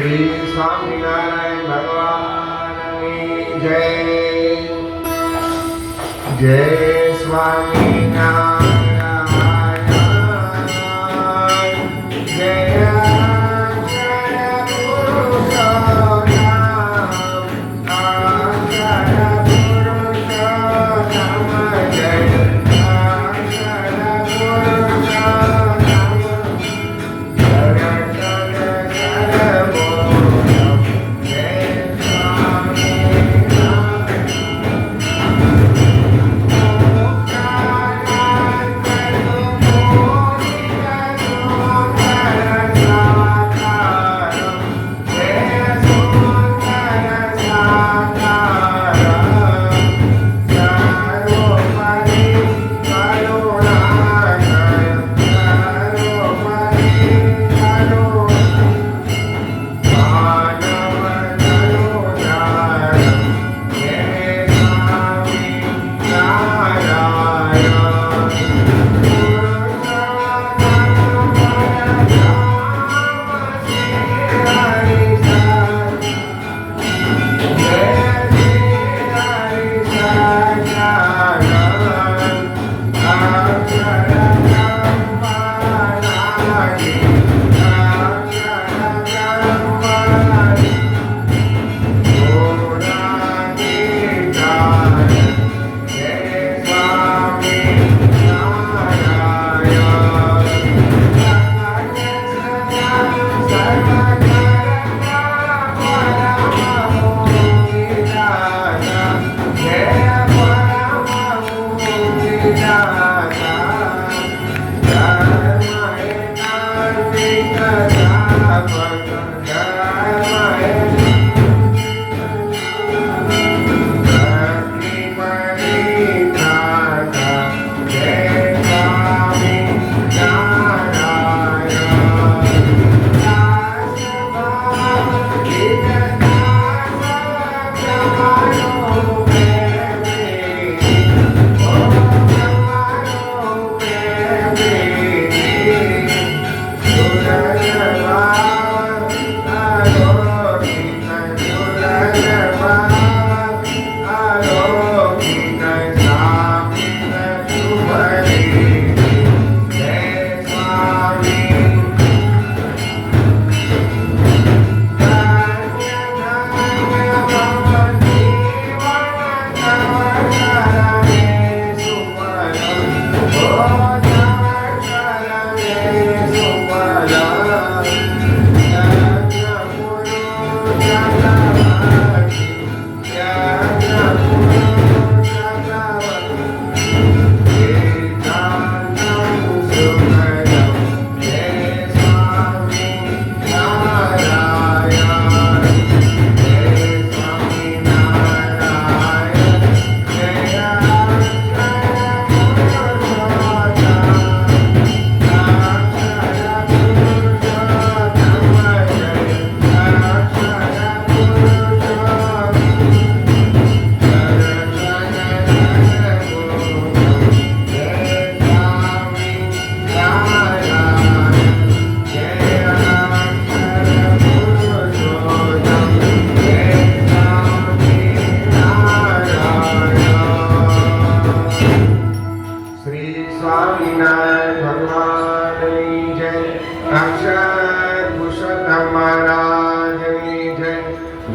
શ્રી સ્વામિનારાયણ ભગવાન જય. જય સ્વામિનારાયણ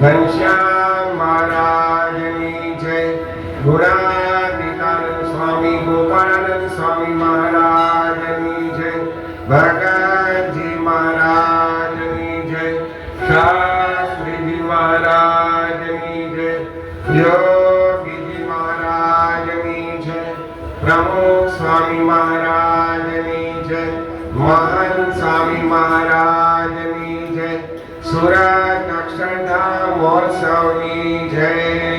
ઘનશ્યામ મહારાજની જય. ગુરાધિકાનંદ સ્વામી ગોપાલ સ્વામી મહારાજની જય. ભગતજી મહારાજની જય. શાસ્ત્રીજી મહારાજની જય. યોગીજી મહારાજની જય. પ્રમુખ સ્વામી મહારાજની જય. મહાન સ્વામી મહારાજની જય. સુરા सौनी जय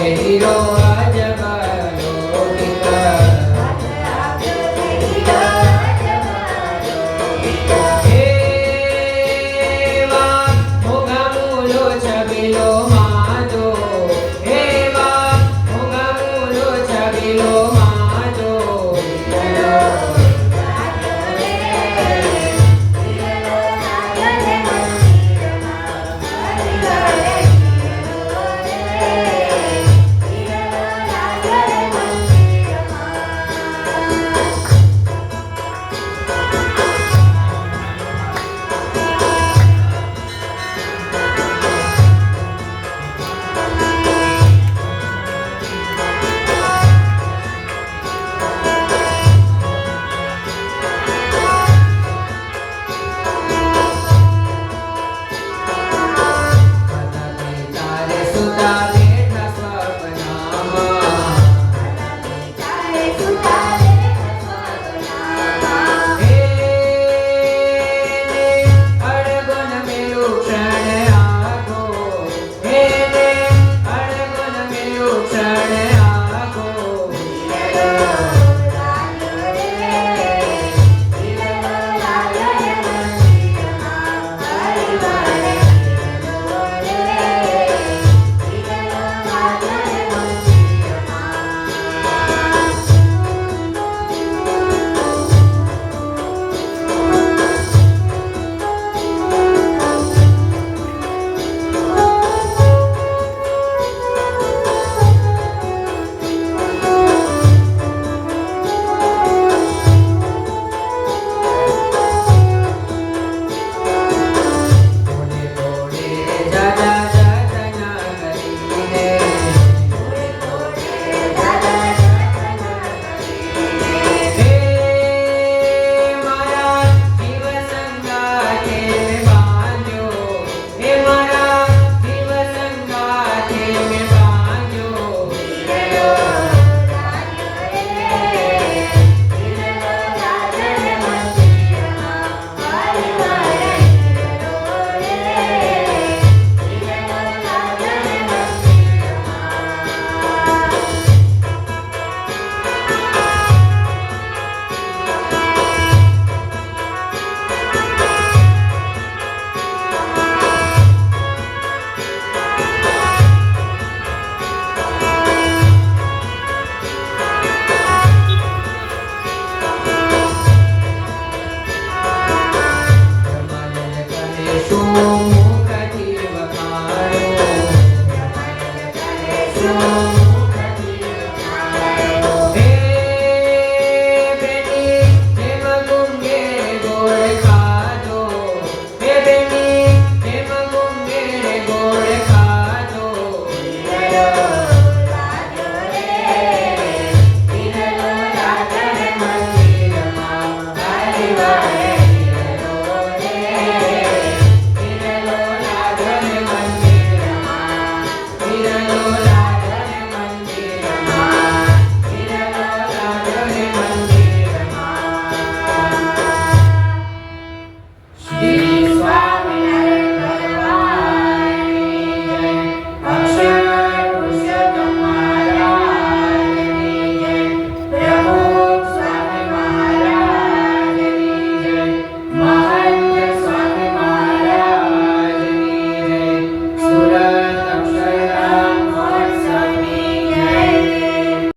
Cordero.